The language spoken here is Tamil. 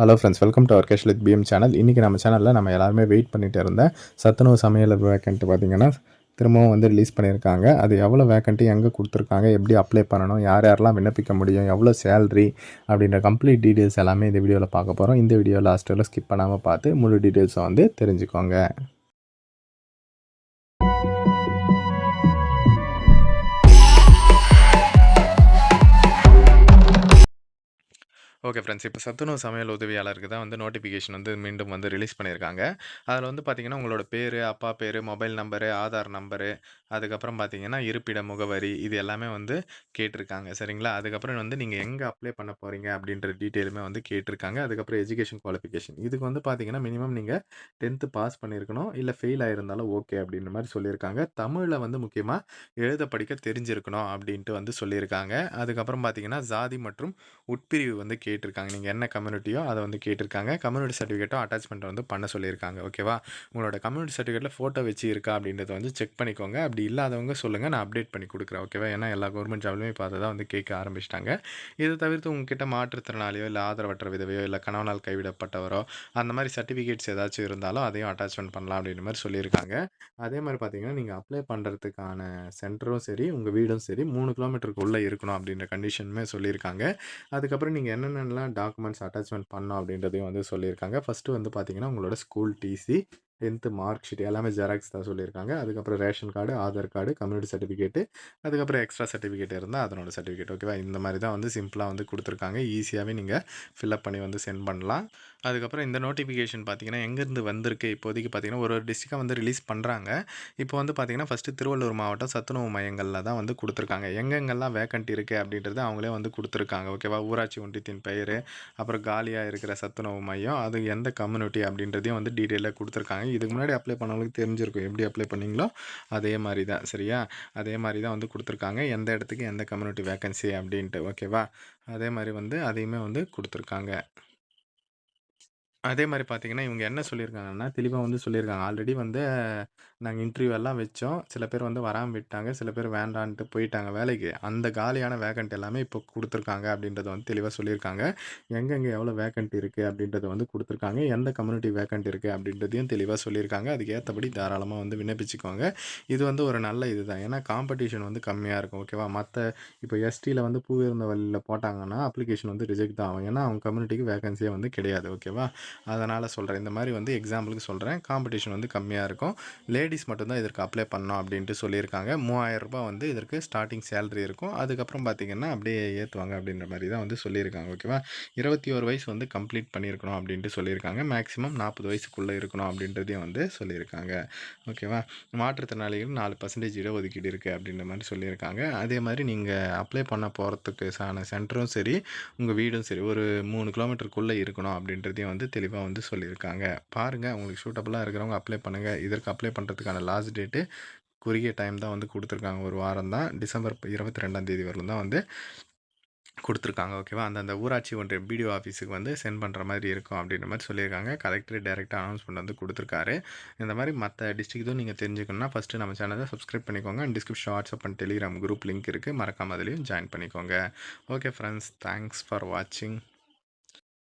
Hello friends welcome to our cash with PM channel இன்றைக்கி நம்ம சேனலில் நம்ம எல்லாருமே வெயிட் பண்ணிகிட்டு இருந்த சத்துணவு சமையல் வேக்கண்ட் பார்த்தீங்கன்னா திரும்பவும் வந்து ரிலீஸ் பண்ணியிருக்காங்க. அது எவ்வளோ வேக்கண்ட்டு எங்கே கொடுத்துருக்காங்க எப்படி அப்ளை பண்ணணும் யார் யாரெல்லாம் விண்ணப்பிக்க முடியும் எவ்வளோ சேலரி அப்படின்ற கம்ப்ளீட் டீட்டெயில்ஸ் எல்லாமே இந்த வீடியோவில் பார்க்க போகிறோம் இந்த வீடியோ லாஸ்ட்டில் ஸ்கிப் பண்ணாமல் பார்த்து முழு டீட்டெயில்ஸை வந்து தெரிஞ்சுக்கோங்க. Okay friends. இப்போ சத்துணவு சமையல் உதவியாளருக்கு தான் வந்து நோட்டிஃபிகேஷன் வந்து மீண்டும் வந்து ரிலீஸ் பண்ணியிருக்காங்க. அதில் வந்து பார்த்தீங்கன்னா உங்களோட பேர் அப்பா பேர் மொபைல் நம்பரு ஆதார் நம்பரு அதுக்கப்புறம் பார்த்தீங்கன்னா இருப்பிட முகவரி இது எல்லாமே வந்து கேட்டிருக்காங்க. சரிங்களா? அதுக்கப்புறம் வந்து நீங்கள் எங்கே அப்ளை பண்ண போகிறீங்க அப்படின்ற டீட்டெயிலுமே வந்து கேட்டிருக்காங்க. அதுக்கப்புறம் எஜுகேஷன் குவாலிஃபிகேஷன் இதுக்கு வந்து பார்த்தீங்கன்னா மினிமம் நீங்கள் டென்த்து பாஸ் பண்ணியிருக்கணும். இல்லை ஃபெயில் ஆயிருந்தாலும் ஓகே அப்படின்ற மாதிரி சொல்லியிருக்காங்க. தமிழில் வந்து முக்கியமாக எழுத படிக்க தெரிஞ்சிருக்கணும் அப்படின்ட்டு வந்து சொல்லியிருக்காங்க. அதுக்கப்புறம் பார்த்தீங்கன்னா ஜாதி மற்றும் உட்பிரிவு வந்து கேட்டிருக்காங்க. நீங்கள் என்ன கம்யூனிட்டியோ அதை வந்து கேட்டிருக்காங்க. கம்யூனிட்டி சர்டிஃபிகேட்டோ அட்டாச்மெண்ட் வந்து பண்ண சொல்லியிருக்காங்க. ஓகேவா உங்களோட கம்யூனிட்டி சர்டிஃபிகேட்டில் ஃபோட்டோ வச்சு இருக்கா அப்படின்றத வந்து செக் பண்ணிக்கோங்க. அப்படி இல்லாதவங்க சொல்லுங்கள் நான் அப்டேட் பண்ணி கொடுக்குறேன். ஓகேவா ஏன்னா எல்லா கவர்மெண்ட் ஜாப்லையுமே இப்போ அதை தான் வந்து கேட்க ஆரம்பிச்சிட்டாங்க. இதை தவிர்த்து உங்ககிட்ட மாற்றுத்திறனாளியோ இல்லை ஆதரவற்ற விதவையோ இல்லை கணவனால் கைவிடப்பட்டவரோ அந்த மாதிரி சர்டிஃபிகேட்ஸ் ஏதாச்சும் இருந்தாலும் அதையும் அட்டாச்மெண்ட் பண்ணலாம் அப்படின்ற மாதிரி சொல்லியிருக்காங்க. அதே மாதிரி பார்த்தீங்கன்னா நீங்கள் அப்ளை பண்ணுறதுக்கான சென்டரும் சரி உங்கள் வீடும் சரி மூணு கிலோமீட்டருக்கு உள்ளே இருக்கணும் அப்படின்ற கண்டிஷனுமே சொல்லியிருக்காங்க. அதுக்கப்புறம் நீங்கள் என்னென்ன என்னென்னலாம் டாக்குமெண்ட்ஸ் அட்டாச்மெண்ட் பண்ணணும் அப்படின்றதையும் வந்து சொல்லியிருக்காங்க. ஃபஸ்ட்டு வந்து பார்த்தீங்கன்னா உங்களோட school TC tenth mark sheet எல்லாமே ஜெராக்ஸ் தான் சொல்லியிருக்காங்க. அதுக்கப்புறம் ration card Aadhaar card community certificate அதுக்கப்புறம் எக்ஸ்ட்ரா சர்டிஃபிகேட் இருந்தால் அதனோட சர்டிஃபிகேட் ஓகேவா இந்த மாதிரி தான் வந்து சிம்பிளாக வந்து கொடுத்துருக்காங்க. ஈஸியாகவே நீங்கள் ஃபில்அப் பண்ணி வந்து சென்ட் பண்ணலாம். அதுக்கப்புறம் இந்த நோட்டிஃபிகேஷன் பார்த்தீங்கன்னா எங்கேருந்து வந்திருக்கு? இப்போதைக்கு பார்த்தீங்கன்னா ஒரு ஒரு டிஸ்ட்ரிக்டாக வந்து ரிலீஸ் பண்ணுறாங்க இப்போ வந்து பார்த்தீங்கன்னா ஃபஸ்ட்டு திருவள்ளூர் மாவட்டம் சத்துணவு மையங்களில் தான் வந்து கொடுத்துருக்காங்க. எங்கெங்கெல்லாம் வேக்கண்ட் இருக்குது அப்படின்றது அவங்களே வந்து கொடுத்துருக்காங்க. ஓகேவா? ஊராட்சி ஒன்றியத்தின் பெயர் அப்புறம் காலியாக இருக்கிற சத்துணவு மையம் அது எந்த கம்யூனிட்டி அப்படின்றதையும் வந்து டீட்டெயிலாக கொடுத்துருக்காங்க. இதுக்கு முன்னாடி அப்ளை பண்ணவங்களுக்கு தெரிஞ்சிருக்கும். எப்படி அப்ளை பண்ணீங்களோ அதே மாதிரி தான். சரியா? அதே மாதிரி தான் வந்து கொடுத்துருக்காங்க. எந்த இடத்துக்கு எந்த கம்யூனிட்டி வேக்கன்சி அப்படின்ட்டு. ஓகேவா? அதே மாதிரி வந்து அதையுமே வந்து கொடுத்துருக்காங்க. அதே மாரி பார்த்தீங்கன்னா, இவங்க என்ன சொல்லியிருக்காங்கன்னா, தெளிவா வந்து சொல்லியிருக்காங்க. ஆல்ரெடி வந்து நாங்க இன்டர்வியூ எல்லாம் வச்சோம். சில பேர் வந்து வராம விட்டாங்க. சில பேர் வேண்டான்ட்டு போயிட்டாங்க வேலைக்கு. அந்த காலியான வேக்கன்ட் எல்லாமே இப்போ குடுத்துருக்காங்க அப்படின்றத வந்து தெளிவா சொல்லியிருக்காங்க. எங்கெங்க எவ்வளோ வேக்கன்ட் இருக்கு அப்படின்றத வந்து குடுத்துருக்காங்க. எந்த கம்யூனிட்டி வேக்கன்ட் இருக்கு அப்படின்றதையும் தெளிவா சொல்லியிருக்காங்க. அதுக்கு ஏத்தபடி தாராளமா வந்து விண்ணப்பிச்சுக்கோங்க. இது வந்து ஒரு நல்ல இதுதான். ஏன்னா காம்படிஷன் வந்து கம்மியா இருக்கும். ஓகேவா? மத்த இப்போ எஸ்டில வந்து பூவிருந்த வழியில் போட்டாங்கன்னா, அப்ளிகேஷன் வந்து ரிஜெக்ட் தான் ஆகும். ஏன்னா அவங்க கம்யூனிட்டிக்கு வேக்கன்ஸியே வந்து கிடையாது. ஓகேவா? அதனால் சொல்கிறேன் இந்த மாதிரி வந்து எக்ஸாம்பிளுக்கு சொல்கிறேன் காம்படிஷன் வந்து கம்மியாக இருக்கும். லேடிஸ் மட்டும்தான் இதற்கு அப்ளை பண்ணோம் அப்படின்ட்டு சொல்லியிருக்காங்க. மூவாயிரரூபா வந்து இதற்கு ஸ்டார்டிங் சேலரி இருக்கும். அதுக்கப்புறம் பார்த்திங்கன்னா அப்படியே ஏற்றுவாங்க அப்படின்ற மாதிரி தான் வந்து சொல்லியிருக்காங்க. ஓகேவா இருபத்தி ஒரு வயசு வந்து கம்ப்ளீட் பண்ணியிருக்கணும் அப்படின்ட்டு சொல்லியிருக்காங்க. மேக்ஸிமம் நாற்பது வயசுக்குள்ளே இருக்கணும் அப்படின்றதையும் வந்து சொல்லியிருக்காங்க. ஓகேவா மாற்றுத்திறனாளிகள் நாலு பர்சன்டேஜ் இடஒதுக்கீடு இருக்குது அப்படின்ற மாதிரி சொல்லியிருக்காங்க. அதே மாதிரி நீங்கள் அப்ளை பண்ண போகிறதுக்கு சான சென்டரும் சரி உங்கள் வீடும் சரி ஒரு மூணு கிலோமீட்டருக்குள்ளே இருக்கணும் அப்படின்றதையும் வந்து தெளிவாக வந்து சொல்லியிருக்காங்க. பாருங்கள் உங்களுக்கு சூட்டபுளாக இருக்கிறவங்க அப்ளை பண்ணுங்கள் இதற்கு அப்ளை பண்ணுறதுக்கான லாஸ்ட் டேட்டு குறுகிய டைம் தான் வந்து கொடுத்துருக்காங்க. ஒரு வாரம் தான். டிசம்பர் இருபத்தி ரெண்டாம் தேதி வரலும் தான் வந்து கொடுத்துருக்காங்க. ஓகேவா அந்தந்த ஊராட்சி ஒன்றிய பிடிஓ ஆஃபீஸுக்கு வந்து சென்ட் பண்ணுற மாதிரி இருக்கும் அப்படின்ற மாதிரி சொல்லியிருக்காங்க. கலெக்டர் டேரெக்டாக அனௌன்ஸ்மெண்ட் வந்து கொடுத்துருக்காரு. இந்த மாதிரி மற்ற டிஸ்ட்ரிக்ட்டும் நீங்கள் தெரிஞ்சுக்கணும்னா ஃபஸ்ட்டு நம்ம சேனலை சப்ஸ்கிரைப் பண்ணிக்கோங்க. And description WhatsApp and Telegram group link இருக்குது மறக்காம அதுலேயும் ஜாயின் பண்ணிக்கோங்க. ஓகே ஃப்ரெண்ட்ஸ் தேங்க்ஸ் ஃபார் வாட்சிங்